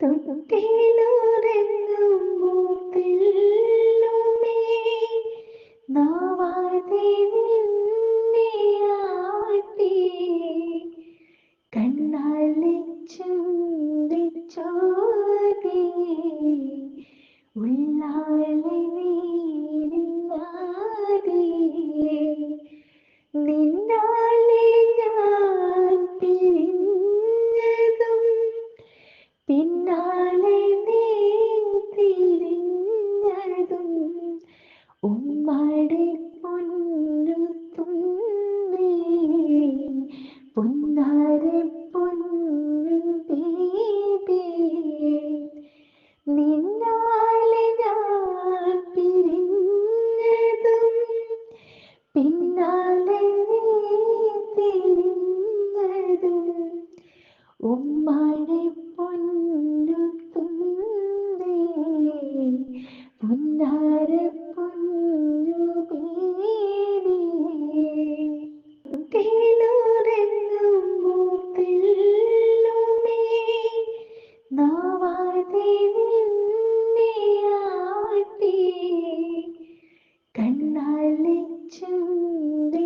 തൊട്ടിലുറങ്ങും പിന്നാലെ തിരിഞ്ഞത് ഉമ്മഴി പൊന്നു തുന്തേ പൊന്നാര പൊന്നു കണ്ണാലേ ചന്ദ്ര